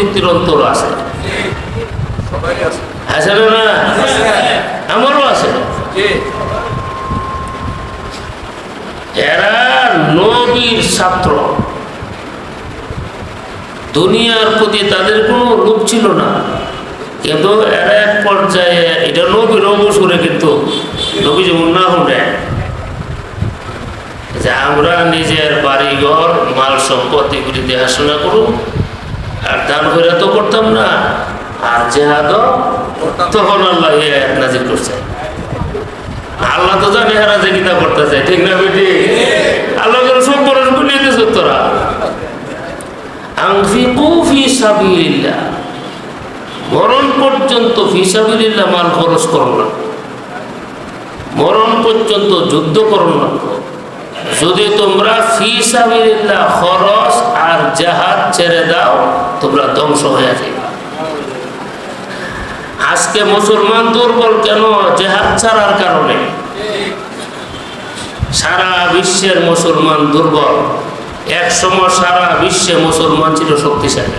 প্রতীতির অন্তর আছে। আমারও আছে। এরা নবীর ছাত্র। দুনিয়ার প্রতি তাদের কোনো লোভ ছিল না। কিন্তু এরা এক পর্যায়ে, এটা নবীর অবসরে কিন্তু নবী যেমন না হলে যে আমরা নিজের বাড়িঘর, মাল সম্পদ এগুলি দেখাশোনা করুন। আর দান করে তো করতাম না। আর জেহাদ তখন আল্লাহ নাজিল করছে। আল্লাহ তো জানে হারা যে কিতা করতে চাই ঠিক না বেটি? আল্লাহ করে সব বড় গুলিয়ে দিয়েছ তোরা মরণ পর্যন্ত খরচ না। মরণ পর্যন্ত যুদ্ধ করো না। যদি তোমরা ফি খরচ আর জাহাজ ছেড়ে দাও, তোমরা ধ্বংস হয়ে যাবে। আজকে মুসলমান দুর্বল কেন? জেহাদ ছাড়ার কারণে। সারা বিশ্বের মুসলমান দুর্বল। এক সময় সারা বিশ্বে মুসলমান ছিল শক্তিশালী।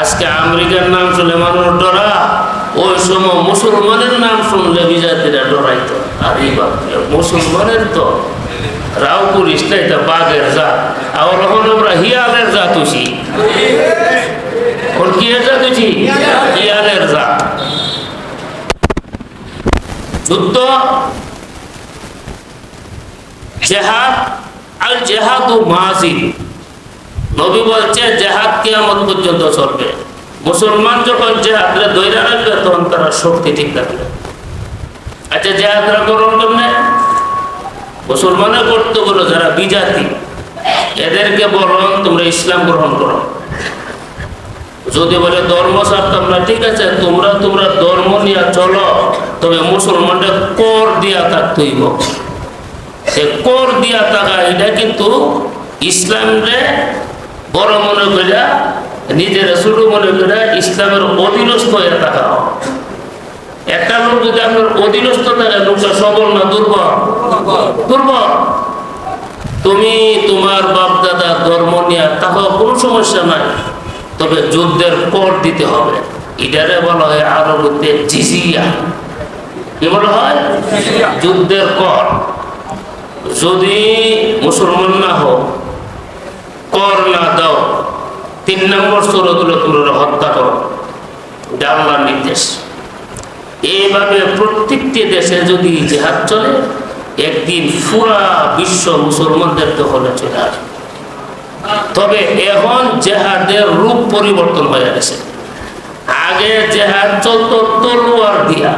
আজকে আমেরিকার নাম শুনলে মানুষ ডরা, ওই সময় মুসলমানের নাম শুনলে বিজাতিরা ডরাইতো। আর এই মুসলমানের তো রাও করিস না এটা বাঘের জাত। আর এখন আমরা হিয়ালের জাত হইছি? ওর কি এর জাত হইছি? হিয়ালের জাত। যুদ্ধ জেহাদ আর জেহাদ ও নবী বলছে, জেহাদ কিয়ামত পর্যন্ত চলবে। মুসলমান যখন জেহাদরে দৈরা রাখবে তখন তারা শক্তি ঠিক থাকবে আচ্ছা জেহাদরা করুন কেমনে মুসলমানের করতে বলো যারা বিজাতি, এদেরকে বলুন তোমরা ইসলাম গ্রহণ করো। যদি বলে ধর্ম ছাড়তাম না ঠিক আছে, তোমরা তোমরা ধর্ম নিয়ে চলো, তবে মুসলমানদের কর দিয়া থাকতেইব সে কর দিয়া থাকা, এটা কিন্তু ইসলামরে বড় মনে করে নিজের ছোট মনে করে ইসলামের অধীনস্থ হয়ে থাকা। একটা লোক যদি আপনার অধীনস্থ থাকে লোকটা সবল না দুর্বল? দুর্বল। তুমি তোমার বাপ দাদা ধর্ম নিয়ে তাহলে কোনো সমস্যা নাই। তবে যুদ্ধের কর দিতে হবে। এটারে বলা হয় আরবতে জিজিয়া। কি বলা হয়? যুদ্ধের কর যদি মুসলমান না হোক কর না দাও তিন নম্বর স্তরত হলো তোমরা হত্যা করো। আল্লাহর নির্দেশ। এইভাবে প্রত্যেকটি দেশে যদি জেহাদ চলে, একদিন পুরা বিশ্ব মুসলমানদের দখলে চলে তবে এখন জেহাদের রূপ পরিবর্তন হয়ে গেছে। আগে জেহাদ চলত তলোয়ার দিয়া,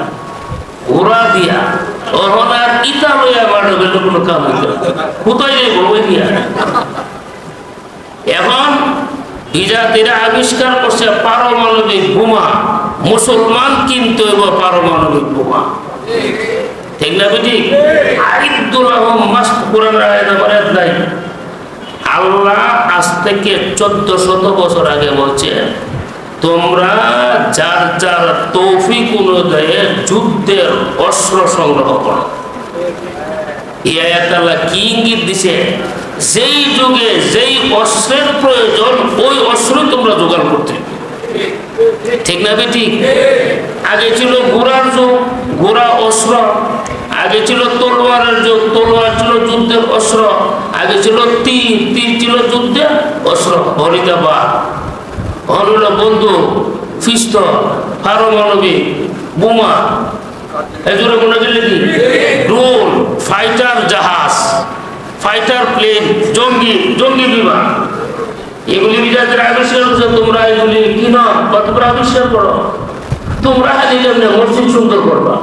ঘোড়া দিয়া আর ইটা লইয়া মারবে বলে কোনো কাম কোথায় দিয়া? এখন বিজাতিরা আবিষ্কার করছে পারমাণবিক বোমা। মুসলমান কিনতে হইব পারমাণবিক বোমা। ঠিক না নাই। আল্লাহ আজ থেকে চোদ্দ শত বছর আগে বলছে তোমরা যার যার তৌফিক অনুযায়ী যুদ্ধের অস্ত্র সংগ্রহ করো। আল্লাহ কি ইঙ্গিত দিছে? যেই যুগে যেই অস্ত্রের প্রয়োজন, ওই অস্ত্র তোমরা জোগাড় করতে। ঠিক না বেটি আগে ছিল ঘোড়ার যুগ, ঘোড়া অস্ত্র। আগে ছিল তলোয়ারের যুগ, তলোয়ার ছিল যুদ্ধের অস্ত্র। আগে ছিল তীর তীর ছিল যুদ্ধের অস্ত্র। হরিদাবা হরিল বন্ধু ফিস্ত পারমাণবিক, বোমা। এজন্য মনে গেলে কি? ড্রোন, ফাইটার জাহাজ, ফাইটার প্লেন, জঙ্গি জঙ্গি বিমান। এগুলি বিজাতির আবিষ্কার তোমরা এগুলি কিনো বা তোমরা আবিষ্কার করো? তোমরা যেমনি মসজিদ সুন্দর করবা,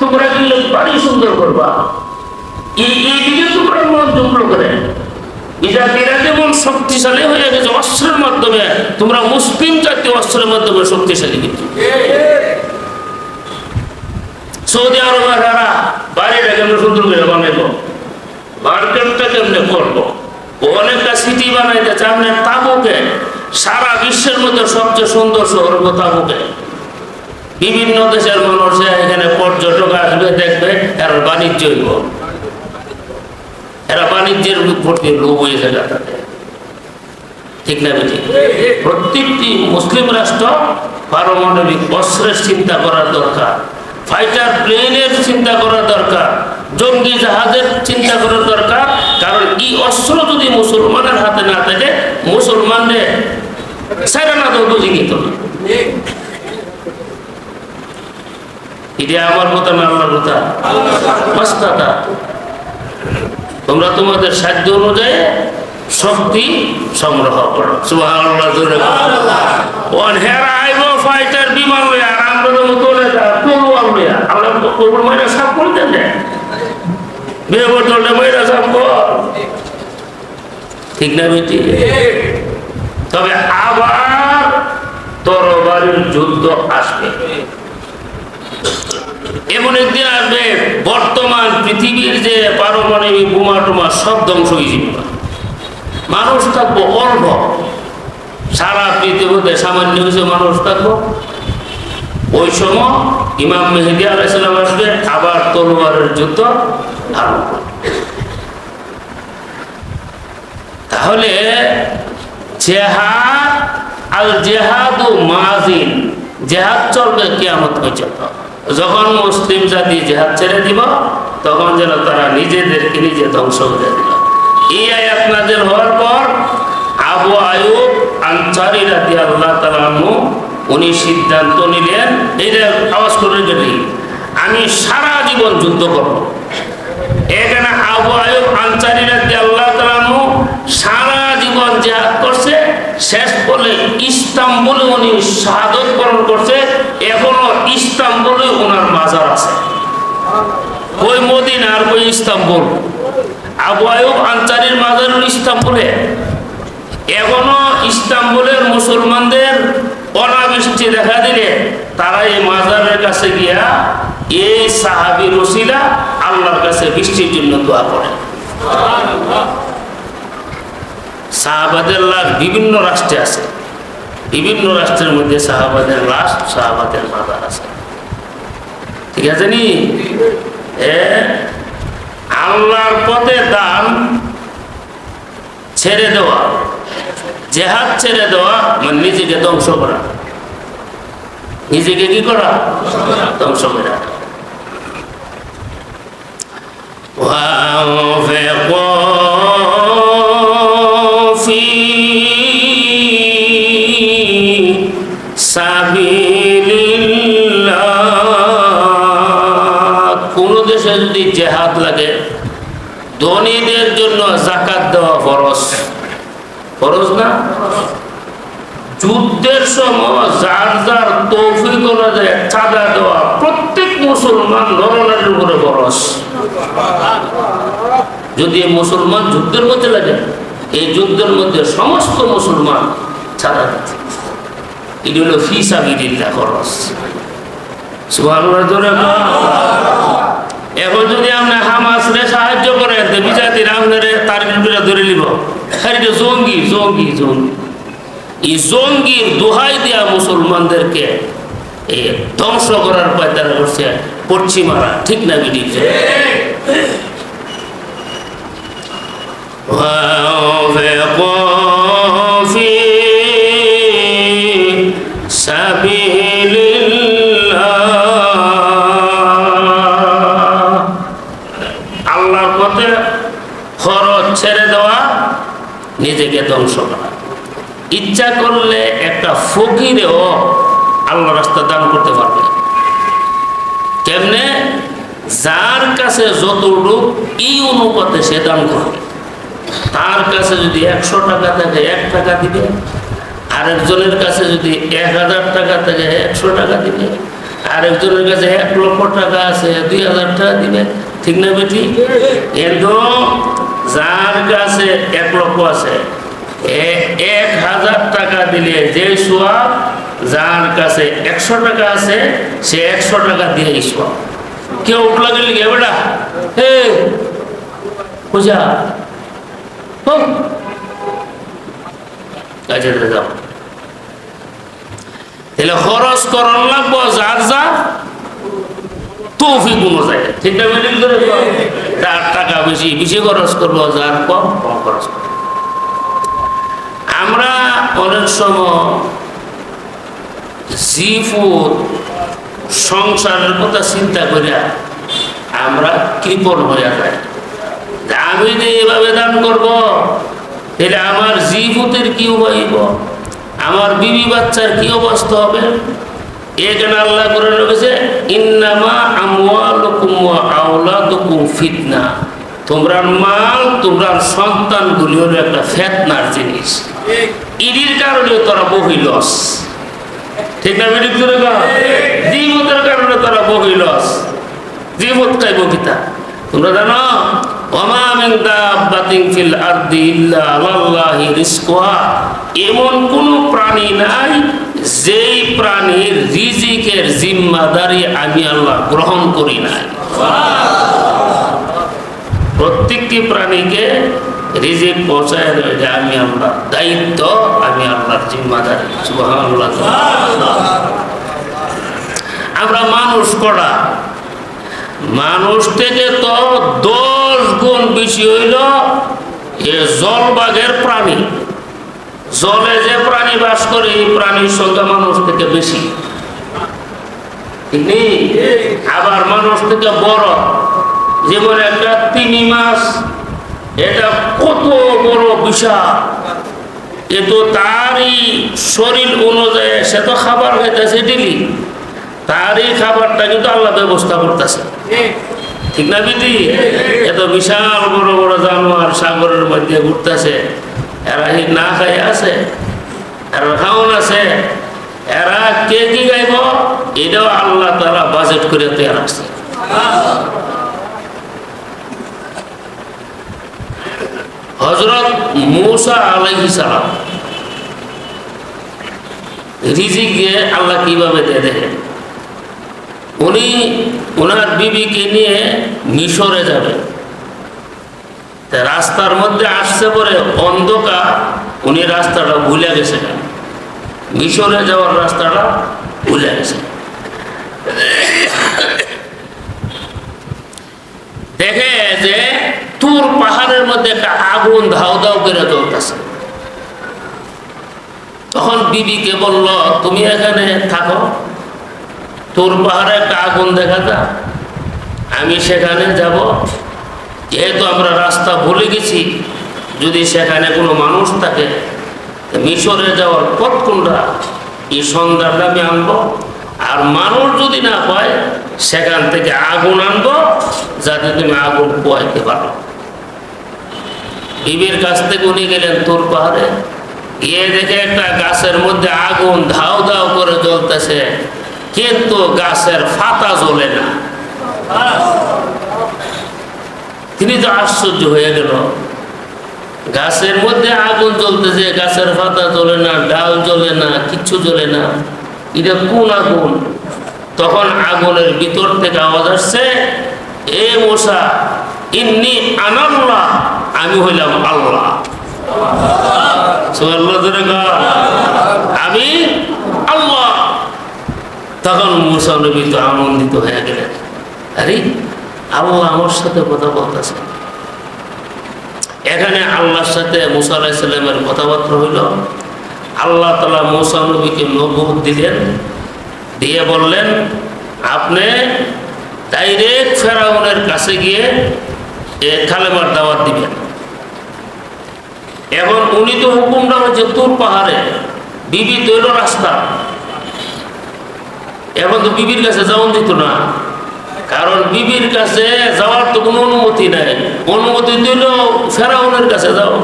তোমরা কিনলে বাড়ি সুন্দর করবা। তোমরা করে। যেমন শক্তিশালী হয়ে গেছে অস্ত্রের মাধ্যমে, তোমরা মুসলিম জাতীয় অস্ত্রের মাধ্যমে শক্তিশালী কিন্তু। সৌদি আরবের বাড়িটা কেমন সুন্দর করে বানাইবো মার্কেটটা কেমনে করব? অনেকটা সিটি বানাইতে চান তাবুকে, সারা বিশ্বের মধ্যে সবচেয়ে সুন্দর শহর হলো তাবুকে। বিভিন্ন দেশের মানুষ এখানে পর্যটক আসবে, দেখবে, এর বাণিজ্য হইব। এরা বাণিজ্যের প্রতি লোভ তাদের ঠিক না বেটি? প্রত্যেকটি মুসলিম রাষ্ট্র পারমাণবিক অস্ত্রের চিন্তা করার দরকার। ফাইটার প্লেনের চিন্তা করা দরকার জঙ্গি জাহাজের চিন্তা করার দরকার কারণ এই অস্ত্র যদি মুসলমানের হাতে না থাকে মুসলমানদের সেরা না তো বুঝিয়ে এটা আমার কথা না আল্লাহর কথা? বাস তোমরা তোমাদের সাধ্য অনুযায়ী শক্তি সংগ্রহ করো। সুবহানাল্লাহ জোরে ওয়ান হেয়ার ফাইটার বিমান আর আমরা তো তবে আবার তরবারির যুদ্ধ আসবে। এমন একদিন আসবে, বর্তমান পৃথিবীর যে পারমাণবিক বোমা টোমা সব ধ্বংস হয়ে যাবে। মানুষ থাকব অল্প। সারা পৃথিবীতে সামান্য কিছু মানুষ থাকব। ওই সময় ইমাম মেহেদি আলাইসালাম আসবে, আবার তলোয়ারের যুদ্ধ আরম্ভ তাহলে জেহাদ আল জেহাদু মাজিন জেহাদ চলবে কিয়ামত পর্যন্ত। যখন মুসলিম জাতি জেহাদ ছেড়ে দিব, তখন যেন তারা নিজেদেরকে নিজে ধ্বংস করে দিল। এই আয়াত নাজিল হওয়ার পর আবু আয়ুব আনসারি রাদি আল্লাহ তালানু উনি সিদ্ধান্ত নিলেন, এইটা আওয়াজ করে গেলি আমি সারা জীবন যুদ্ধ করব। এখানে আবু আয়ুব আনসারি রাদি আল্লাহ তালানু সারা জীবন জেহাদ করছে। শেষ বলে ইস্তাম্বুলে উনি শাহাদত বরণ করছে। এখনও ইস্তাম্বুলে ওনার মাজার আছে। কই মদিনা আর কই ইস্তাম্বুল? আবু আয়ুব আনসারির মাজার ইস্তাম্বুলে। এখনও ইস্তাম্বুলের মুসলমানদের অনাবৃষ্টি দেখা দিলে তারা এই মাজারের কাছে গিয়া এই সাহাবি রসিলা আল্লাহর কাছে বৃষ্টির জন্য দোয়া করে। সাহাবাদের লাশ বিভিন্ন রাষ্ট্রে আছে। বিভিন্ন রাষ্ট্রের মধ্যে সাহাবাদের লাশ, সাহাবাদের মাজার আছে। ঠিক আছে নি? আল্লাহর পথে দান ছেড়ে দেওয়া। জেহাদ ছেড়ে দেওয়া মানে নিজেকে ধ্বংস করা নিজেকে কি করা ধ্বংস করা وأنفقوا في سبيل الله কোন দেশে যদি জেহাদ লাগে ধনীদের জন্য জাকাত দেওয়া ফরজ ফরজ না? যুদ্ধের সময় যার যার তৌফিক অনুযায়ী চাঁদা দেওয়া প্রত্যেক মুসলমান নরনারীর উপরে ফরজ। যদি মুসলমান যুদ্ধের মধ্যে লাগে, এই যুদ্ধের মধ্যে সমস্ত মুসলমান ছাড়া দিচ্ছে এটি হলো ফিসা বিদিল্লা খরচ বল। এখন যদি আপনি হামাসরে সাহায্য করেন তো বিজাতির আপনার তার বিরুদ্ধে ধরে নিব হ্যাঁ এটা জঙ্গি জঙ্গি জঙ্গি এই জঙ্গির দোহাই দেওয়া মুসলমানদেরকে এ ধ্বংস করার পায়তারা করছে পশ্চিমারা ঠিক না বিধি وأنفقوا ধ্বংস করা। ইচ্ছা করলে একটা ফকিরেও আল্লাহ রাস্তা দান করতে পারবে। কেমনে? যার কাছে যতটুকু এই অনুপাতে সে দান করবে। তার কাছে যদি একশো টাকা থাকে, এক টাকা দিবে। আরেকজনের কাছে যদি এক হাজার টাকা থাকে, একশো টাকা দিবে। আরেকজনের কাছে এক লক্ষ টাকা আছে, দুই হাজার টাকা দিবে। ঠিক না বেটি? কিন্তু যার কাছে এক লক্ষ আছে এক হাজার টাকা দিলে যে সোয়াব যার কাছে একশো টাকা আছে, সে একশো টাকা দিয়ে সোয়াব কেউ উঠলা গেলে বেটা, হে, পূজা কাজে যাও। যার যা টাকা বেশি বেশি খরচ করব, যার কম কম খরচ করব। আমরা অনেক সময় জিফুত সংসারের কথা চিন্তা করিয়া আমরা কৃপণ হয়ে যাই। আমি যে এভাবে দান করব, তাহলে আমার জিফুতের কি হইব? আমার বিবি বাচ্চার কি অবস্থা হবে? এখানে আল্লাহ করে রেখেছে ইন্নামা আমওয়ালুকুম ওয়া আওলাদুকুম ফিতনা। তোমরা মাল তোমরা সন্তানগুলি হলো একটা ফেতনার জিনিস। ইডির কারণে তারা বহি লস ঠিক না বেডিক জীবতের কারণে তোরা বহি লস জীবত খাইব কিতা তোমরা জানো মিন এমন কোন প্রাণী নাই, যেই প্রাণীর রিজিকের জিম্মাদারি আমি আল্লাহ গ্রহণ করি নাই। প্রত্যেকটি প্রাণীকে রিজিক পৌঁছায় দেবে যে আমি আল্লাহ দায়িত্ব আমি আল্লাহর জিম্মাদারি। সুবহানাল্লাহ। আমরা মানুষ করা মানুষ থেকে তো দশ গুণ বেশি হইল এ জলবাগের প্রাণী। জলে যে প্রাণী বাস করে এই প্রাণীর সংখ্যা মানুষ থেকে বেশি। আবার মানুষ থেকে বড়। যেমন একটা তিমি মাছ, এটা কত বড় বিশাল এ তো তারই শরীর অনুযায়ী সে তো খাবার খাইতেছে ডেলি তারই খাবারটা কিন্তু আল্লাহ ব্যবস্থা করতেছে। ঠিক না বিধি এত বিশাল বড় বড় জানোয়ার সাগরের মধ্যে ঘুরতেছে। এরা না খাই আছে? এরা খাওন আছে। এরা কে কি গাইব এটাও আল্লাহ তারা বাজেট করে তৈরি আসছে হজরত মৌসা আলাইহি সালাম। রিজিক আল্লাহ কীভাবে দিয়ে দেখেন? উনি ওনার বিবিকে নিয়ে মিশরে যাবে। রাস্তার মধ্যে আসছে পরে অন্ধকার, উনি রাস্তাটা ভুলে গেছে মিশরে যাওয়ার রাস্তাটা ভুলে গেছে। দেখে যে তুর পাহাড়ের মধ্যে একটা আগুন ধাও ধাও করে চলতেছে তখন বিবিকে বলল, তুমি এখানে থাকো। তোর পাহাড়ে একটা আগুন দেখা যা। আমি সেখানে যাব। যেহেতু আমরা রাস্তা ভুলে গেছি, যদি সেখানে কোনো মানুষ থাকে মিশরে যাওয়ার পথ কোনটা? এই সন্ধ্যাটা আমি আনব। আর মানুষ যদি না পায়, সেখান থেকে আগুন আনব, যাতে তুমি আগুন পোয়াইতে পারো। বিবির কাছ থেকে উনি গেলেন তোর পাহাড়ে। গিয়ে দেখে একটা গাছের মধ্যে আগুন ধাও ধাও করে জ্বলতেছে। কিন্তু গাছের ফাতা জ্বলে না। তিনি তো আশ্চর্য হয়ে গেল। গাছের মধ্যে আগুন জ্বলতেছে, গাছের পাতা জ্বলে না, ডাল জ্বলে না, কিচ্ছু জ্বলে না। এটা কোন আগুন? তখন আগুনের ভিতর থেকে আওয়াজ আসছে, এ মশা ইন্নি আনাল্লাহ আমি হইলাম আল্লাহ। আমি আল্লাহ। তখন মুসা নবী তো আনন্দিত হয়ে গেলেন। আরে, আল্লাহ আমার সাথে কথা বলতেছে। এখানে আল্লাহর সাথে মুসা আলাইসাল্লামের কথাবার্তা হইল, আল্লাহ তালা মুসা নবীকে নবুত দিলেন, দিয়ে বললেন, আপনি ডাইরেক্ট ফেরাউনের কাছে গিয়ে এ কালেমার দাওয়াত দিবেন। এখন উনি তো হুকুমটা হচ্ছে তুর পাহাড়ে। বিবি তৈল রাস্তা। এখন তো বিবির কাছে যাওয়া যেত না। কারণ বিবির কাছে যাওয়ার তো কোনো অনুমতি নাই। অনুমতি দিল ফেরাউনের কাছে যাও।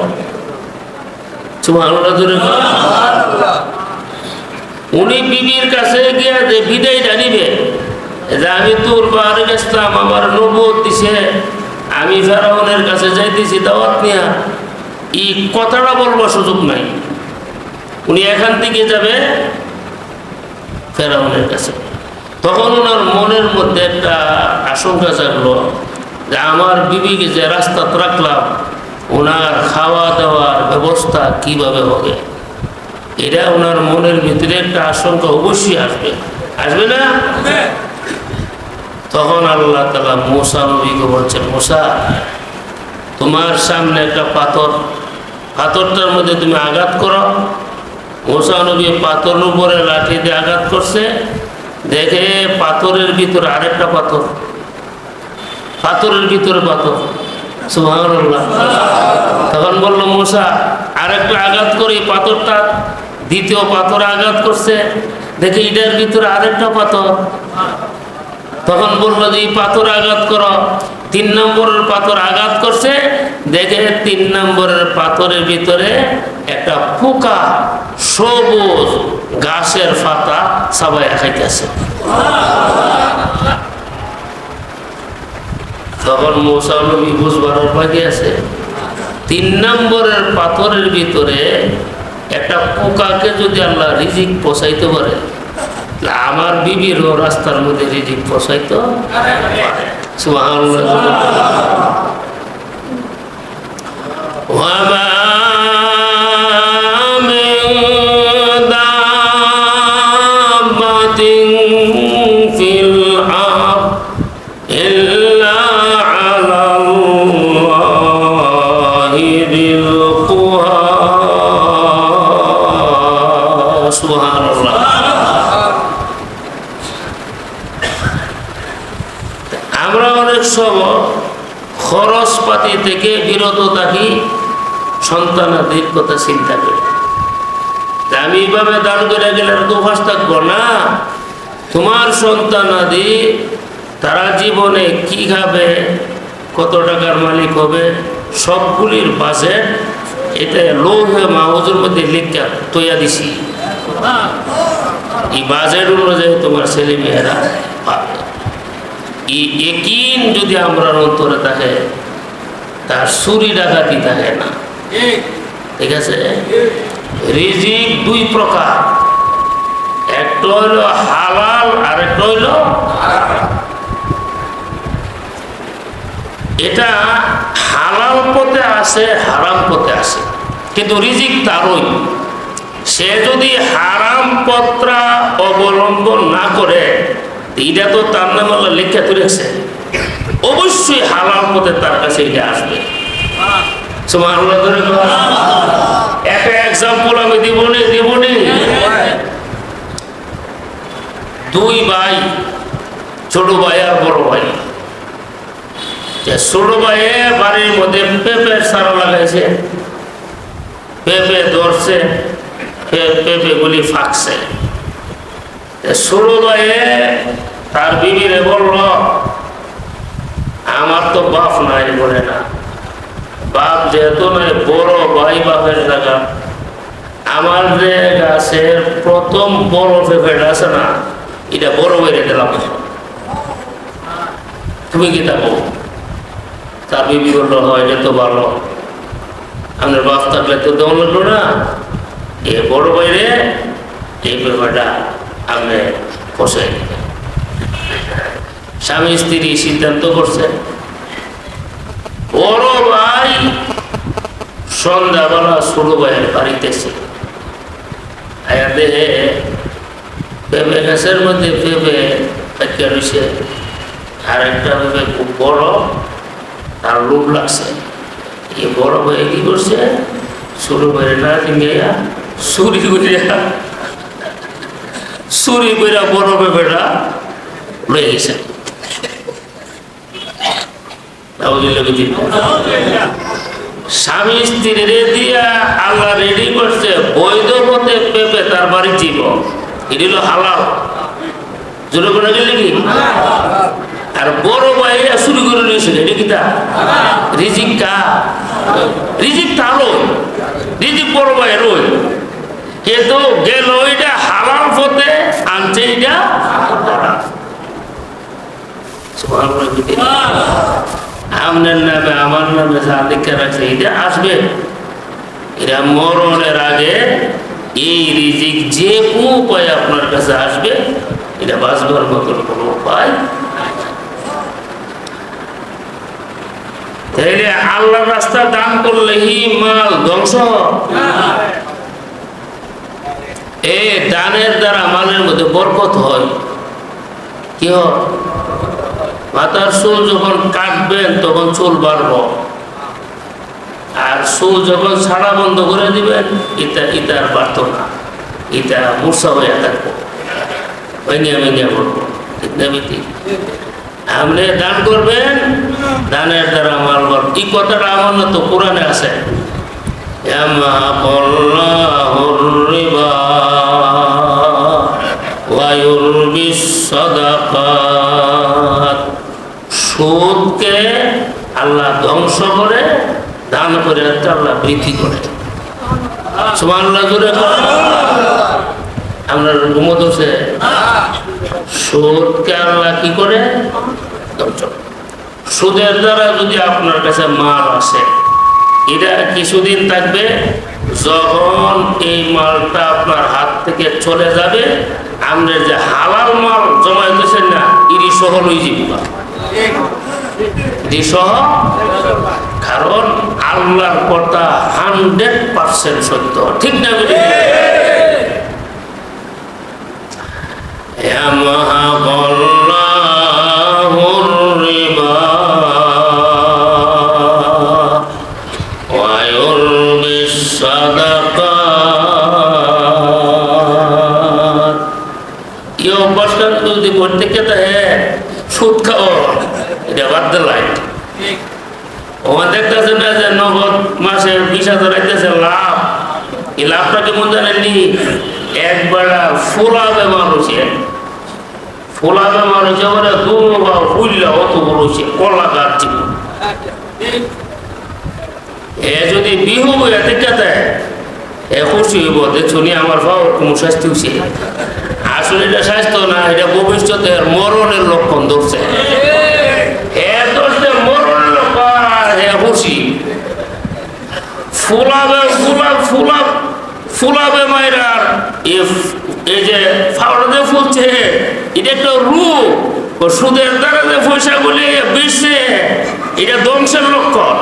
উনি বিবির কাছে গিয়ে বিদায় জানিবে যে আমি তোর বাড়ি গেছিলাম, আমার নবুত দিছে, আমি ফেরাউনের কাছে যাইতেছি দাওয়াত নিয়া। এই কথাটা বলবার সুযোগ নাই। উনি এখান থেকে যাবে ফেরাউনের কাছে। তখন ওনার মনের মধ্যে একটা আশঙ্কা জাগলো যে আমার বিবিকে যে রাস্তাতে রাখলাম, ওনার খাওয়া দাওয়ার ব্যবস্থা কীভাবে হবে? এটা ওনার মনের ভিতরে একটা আশঙ্কা অবশ্যই আসবে। আসবে না? তখন আল্লাহ তালা মোসা নবীকে বলছেন, মোসা, তোমার সামনে একটা পাথর পাথরটার মধ্যে তুমি আঘাত করো। মোসা নবী পাথরের উপরে লাঠি দিয়ে আঘাত করছে। দেখে পাথরের ভিতরে আরেকটা পাথর। পাথরের ভিতরে পাথর। সুবহানাল্লাহ। তখন বলল, মোসা, আরেকটা আঘাত করে পাথরটা দ্বিতীয় পাথর আঘাত করছে। দেখে এটার ভিতরে আরেকটা পাথর। তখন বলল যে এই পাথর আঘাত করো। তিন নম্বরের পাথর আঘাত করছে। দেখে তিন নম্বরের পাথরের ভিতরে একটা পোকা সবুজ ঘাসের পাতা সবাই খাইতেছে তখন মৌসানবী বুঝবার বাকি আছে। তিন নম্বরের পাথরের ভিতরে একটা পোকাকে যদি আল্লাহ রিজিক পোষাইতে পারে আমার বিবিরও রাস্তার মধ্যে রিজিক পোষাইতো পারে। سبحان الله. وما খরচপাতি থেকে বিরত থাকি সন্তানাদের কথা চিন্তা করি। আমি এইভাবে দান করে গেলে আর ফাঁস থাকব না। তোমার সন্তানাদি তারা জীবনে কি খাবে কত টাকার মালিক হবে, সবগুলির বাজেট এটা লৌহে মাহুজের মধ্যে লিখা তৈয়া দিছি। এই বাজেট অনুযায়ী তোমার ছেলে মেয়েরা পাবে। এই একিন যদি আমরা অন্তরে থাকে তার চুরি ডাকাতি থাকে না। ঠিক। আছে? রিজিক দুই প্রকার। একটা হইল হালাল আর একটা হইল এটা হালাল পথে আসে হারাম পথে আসে কিন্তু রিজিক তারই। সে যদি হারাম পত্রা অবলম্বন না করে এটা তো তার নাম লেখা তুলেছে। অবশ্যই হালাল পথে তার কাছে এটা আসবে। একটা আমি দুই ভাই ভাই আর বড় ভাই। মধ্যে পেঁপে সারা লাগাইছে পেঁপে ধরছে পেঁপে ফাঁকছে। ছোট ভাইয়ে তার বিবিরে বলল আমার তো বাপ নাই বলে না। বাপ যেহেতু নয়, বড় ভাই বাপের জায়গা। আমার যে গাছের প্রথম বড় পেঁপেটা আছে না, এটা বড় বাইরে দিলাম। তুমি কি থাকো? তার বিবি বলল, হয়, এটা তো ভালো। আপনার বাপ থাকলে তো দেওয়া লাগল না। এ বড় বাইরে এই পেঁপেটা আপনি দিবেন। স্বামী স্ত্রী সিদ্ধান্ত করছে, বড় ভাই সন্ধ্যাবেলা ছোট ভাইয়ের পেঁপে গাছের মধ্যে আর একটা খুব বড়, তার লোভ লাগছে। বড় কি করছে? ভাইয়ের না বড় গেছে। স্বামী স্ত্রীরে দিয়া আল্লাহ রেডি করছে, বৈধ পথে পেপে তার বাড়ি জীব। এটি হলো হালাল। জোরে করে গেলে কি? আর বড় ভাইরা শুরু করে নিয়েছিল, এটি কি তা? রিজিক কা? রিজিক তারও রিজিক বড় ভাইয়ের ওই কিন্তু গেল ওইটা হালাল পথে, আনছে এটা আপনার নামে আমার নামে যা লেখা রাখছে এটা আসবে। এরা মরণের আগে এই রিজিক যে কোনো উপায় আপনার কাছে আসবে এটা বাঁচবার মতন কোনো উপায়। তাইলে আল্লাহ রাস্তা দান করলে হি মাল ধ্বংস। এ দানের দ্বারা মালের মধ্যে বরকত হয়। কি মাথার চুল যখন কাটবেন, তখন চুল বাড়ব। আর চুল যখন ছাড়া বন্ধ করে দিবেন বাড়ত না। মূর্ছা হয়ে থাকব। দান করবেন দ্বারা আমার এই কথাটা আমার না তো কোরআনে আছে। বৃদ্ধি করে আমরা ঘুমত হচ্ছে সুদকে কি সুদের দ্বারা যদি আপনার কাছে মাল আসে, এটা কিছুদিন থাকবে, যখন এই মালটা আপনার হাত থেকে চলে যাবে, আপনি যে হালাল মাল জমাইতেছেন না ইরি সহ লই যাব কারণ আল্লাহর কথা হান্ড্রেড পার্সেন্ট সত্য। ঠিক না প্রত্যেকে তো হ্যাঁ সুদ খাওয়া এটা বাদ দিলাই হাজার আইতেছে লাভ। এই লাভটা একবেলা বলে দুনো বা ফুললে অত বড় কলা গাছ এ যদি বিহু বইয়া দেয়, এ খুশি হইব আমার ভাব কোনো হয়েছে আসলে এটা স্বাস্থ্য না, এটা ভবিষ্যতের মরণের লক্ষণ ধরছে এ ধরছে মরণের লক্ষণ হে খুশি ফুলাবে ফুলা ফুলা ফুলাবে মায়েরার এই যে ফাওড়াতে ফুলছে এটা একটা রূপ। ও সুদের দ্বারা যে পয়সা গুলি বেশছে এটা ধ্বংসের লক্ষণ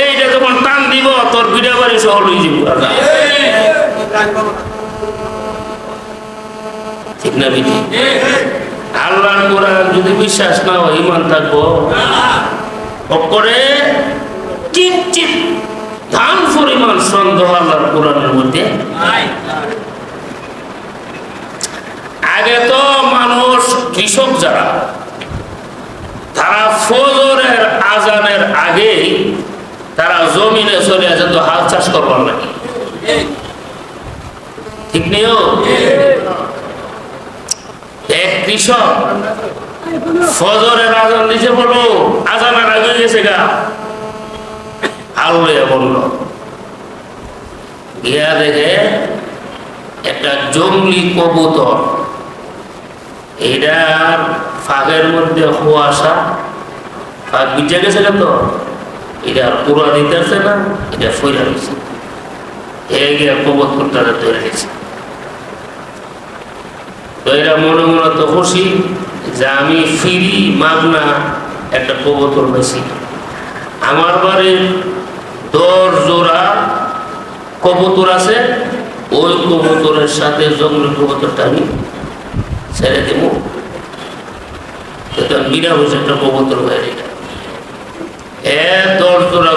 এইটা যখন টান দিব তোর বিড়া বাড়ি সহ লই যাব। ঠিক না বিধি আল্লাহর কোরআন যদি বিশ্বাস না হয় ইমান থাকব। অপরে কিঞ্চিত ধান পরিমাণ সন্দেহ আল্লাহর কোরআনের মধ্যে আগে তো মানুষ কৃষক যারা, তারা ফজরের আজানের আগেই তারা জমিনে চলে তো হাল চাষ করবার নাকি ঠিক এক কৃষক ফজরের আজান দিছে বলো, আজানের আগে গেছে গা। হাল লইয়া বলল। গিয়া দেখে একটা জঙ্গলি কবুতর এটার ফাঁকের মধ্যে কুয়াশা ফাঁক বিজে গেছে তো এটা পুরা দিতেছে না এটা ফইরা গেছে এ গিয়া কবুতরটা ধরে গেছে এরা মনে মনে তো খুশি যে আমি ফিরি মাগনা একটা কবুতর বেশি। আমার বাড়ির দশ জোড়া কবুতর আছে, ওই কবুতরের সাথে জঙ্গলি কবুতরটা আমি ছেড়ে দেব। এটা কবুতর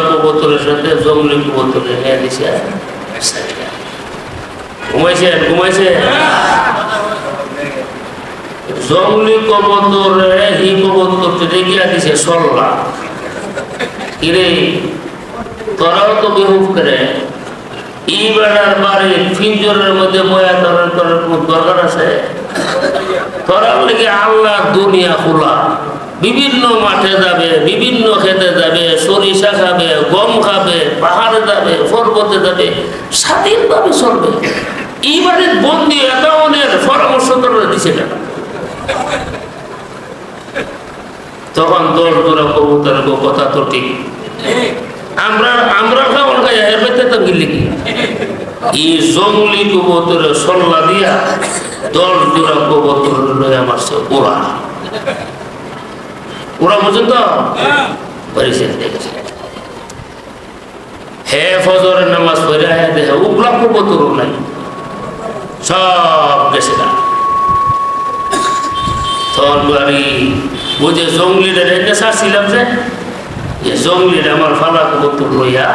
কবুতরের সাথে জঙ্গলি কবুতর নিয়ে দিছে। ঘুমাইছে ঘুমাইছে? কবুতরে হি কবুতরকে দেখিয়া দিছে সল্লা। কিরে তোরাও তো বেহুব করে। ই বেড়ার বাড়ি ফিঞ্জরের মধ্যে বয়া তোরার তোরার কোনো দরকার আছে? লেগে আল্লাহ দুনিয়া খোলা। বিভিন্ন মাঠে যাবে, বিভিন্ন খেতে যাবে, সরিষা খাবে, গম খাবে, পাহাড়ে যাবে, পর্বতে যাবে, স্বাধীনভাবে চলবে। এই বাড়ির বন্দি একাউনের পরামর্শ তোরা দিছে কেন? তখন দশ দোরা কবুতরের কথা তো ঠিক। আমরা আমরা কেমন খাই এর ভেতরে তো গিলি কি? এই জঙ্গলি কবুতরের সল্লা দিয়া দশ জোড়া কবুতর লয়ে আমার সে ওরা ওরা পর্যন্ত পরিচয় দেখেছে। হে ফজরের নামাজ পড়ে হে দেখে উগলা কবুতর নাই। সব গেছে না তখন বাড়ি বুঝে জঙ্গলিটা রেখে যে এ জঙ্গলিটা আমার ফালা কবুতর লইয়া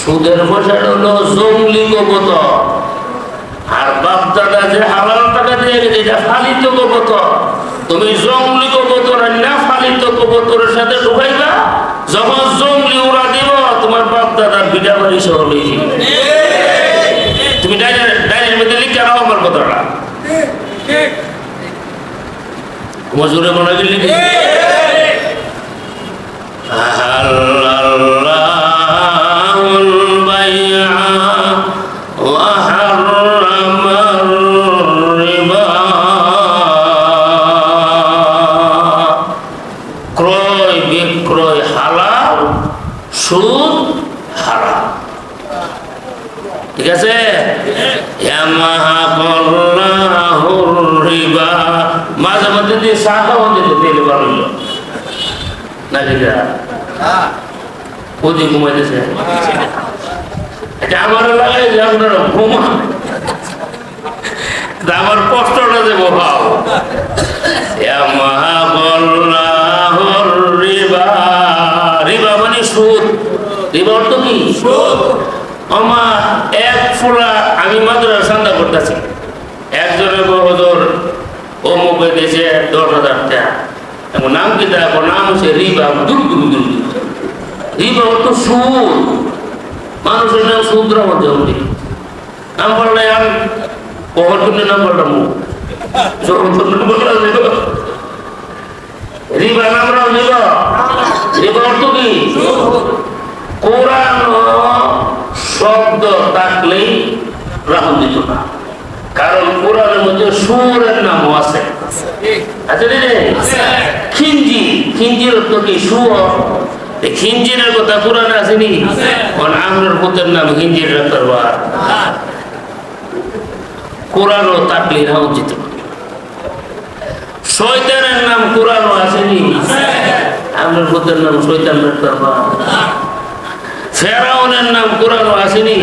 সুদের পয়সাটা হলো জঙ্গলি কবুতর। আর বাপ দাদা যে হালাল টাকা দিয়ে গেছে, এটা ফালিত কবুতর। তুমি জঙ্গলি কবুতর না ফালিত কবুতরের সাথে ঢুকাইবা, যখন জঙ্গলি উড়া দিব, তোমার বাপ দাদার বিটা বাড়ি সহ লই যাবে। তুমি ডাইরের ডাইরের মধ্যে লিখে রাখো আমার কথাটা। মজুরে মনে গেলে মাঝে মধ্যে দিয়ে শাখাও দিতে তেলে বাড়ল না ঠিক ওদি ঘুমাইতেছে। এটা আমার লাগে যে আপনারা ঘুমান। আমার কষ্টটা যে রিবা। রিবা মানে সুদ। রিবা অর্থ কি? সুদ। এক ফোলা আমি মাদ্রাসা সান্দা করতেছি। একজনের বহদর অমুকে দিয়েছে দশ হাজার টাকা। নাম কি দেখো নাম হচ্ছে রিবা। দুর দুর দুর রিবা অর্থ সুদ মানুষের নাম সুদ্রা মধ্যে উঠি নাম বললে আমি কখন তুমি নাম বললাম রিবা নামরাও রিবা। রিবা অর্থ কি? কোরআন শব্দ থাকলেই রাহুল দিত না। কারণ কোরআনের মধ্যে সুরের নামও আছে। রে? খিঞ্জি। খিঞ্জির অর্থ কি? সুর। এই খিঞ্জিরের কথা কোরআনে আসেনি? আমরের পুতের নাম হিঞ্জির রাখবার কোরআনও থাকলেই রাহুল দিত না। শয়তানের নাম কোরআনও আসেনি? আমরের পুতের নাম শৈতান রাখবার ফেরাউনের নাম কোরআনও আসেনি?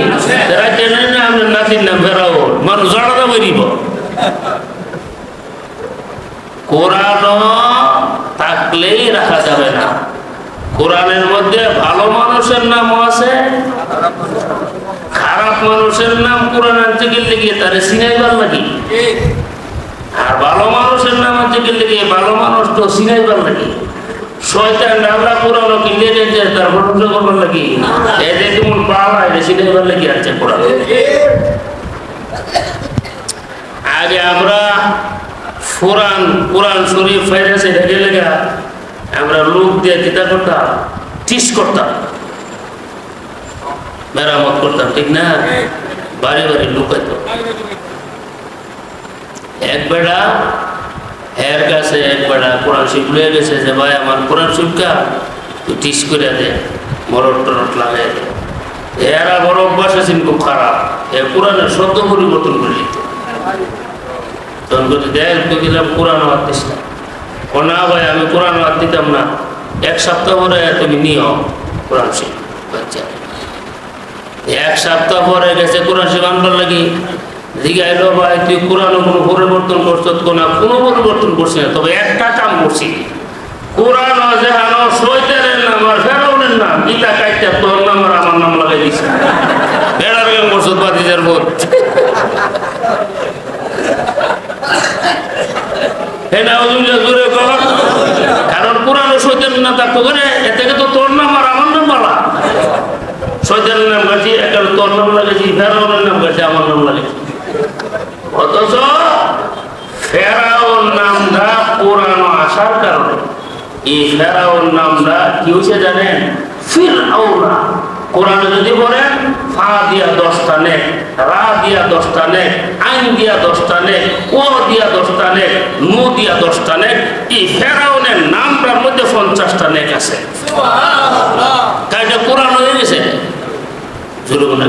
তারা জানেন না আপনার নাতির নাম ফেরাউন? মানুষ জড়াতে বেরিব। কোরআন থাকলেই রাখা যাবে না। কোরআনের মধ্যে ভালো মানুষের নামও আছে, খারাপ মানুষের নাম কোরআন আনতে গেলে গিয়ে তারে সিনাইবার নাকি আর ভালো মানুষের নাম আনতে গেলে গিয়ে ভালো মানুষ তো সিনাইবার নাকি শয়তান তার করবার এদের এটা আগে আমরা কোরআন কোরআন শরীফ ফাইরাসে ঢেকে লেগা আমরা লোক দিয়ে চিন্তা করতাম? টিস করতাম। মেরামত করতাম, ঠিক না? বাড়ি বাড়ি লুকাইতো। এক বেড়া এর কাছে এক বেড়া কোরআন শিখ লয়ে গেছে যে, ভাই, আমার কোরআন শিক্ষা তুই টিস করে দে, মরট টরট লাগাই দে। এরা বড় অভ্যাস আছেন খুব খারাপ। এ কোরআনের শব্দ পরিবর্তন করে দিত। তখন বলছি দেখ তুই কিনা কোরআন দিস না ও না ভাই, আমি কোরআন হাত দিতাম না। এক সপ্তাহ পরে তুমি নিও কোরআন শিখ। আচ্ছা। এক সপ্তাহ পরে গেছে কোরআন শিখ, আনবার লাগি। জিগাইলো ভাই, তুই কোরআন কোনো পরিবর্তন করছ? না, কোনো পরিবর্তন করছি না, তবে একটা কাম করছি। কোরআন যেহানো সৈতানের নাম আর ফেরাউনের নাম, গীতা কাইটা, তোর নাম আর আমার নাম লাগাই দিছে। বেড়ার গান করছ, বাতিজার বোধ কারণ কোরআন সৈতান না থাকতো করে। এ থেকে তো তোর নাম আর আমার নাম বলা। সৈতানের নাম গাছি একালে তোর নাম লাগেছি, ফেরাউনের নাম গাছি, আমার নাম লাগেছি। অথচ ফেরাউন নামটা কোরআন আসার কারণে। এই ফেরাউন নামটা কি হয়েছে জানেন? ফির কোরআনে যদি বলেন ফা দিয়া দশটা নেক রা দিয়া দশটা নেক আইন দিয়া দশটা নেক ও দিয়া দশটা নেক নু দিয়া দশটা নেক এই ফেরাউনের নামটার মধ্যে পঞ্চাশটা নেক আছে। কোরআন হয়ে গেছে? জুলুম না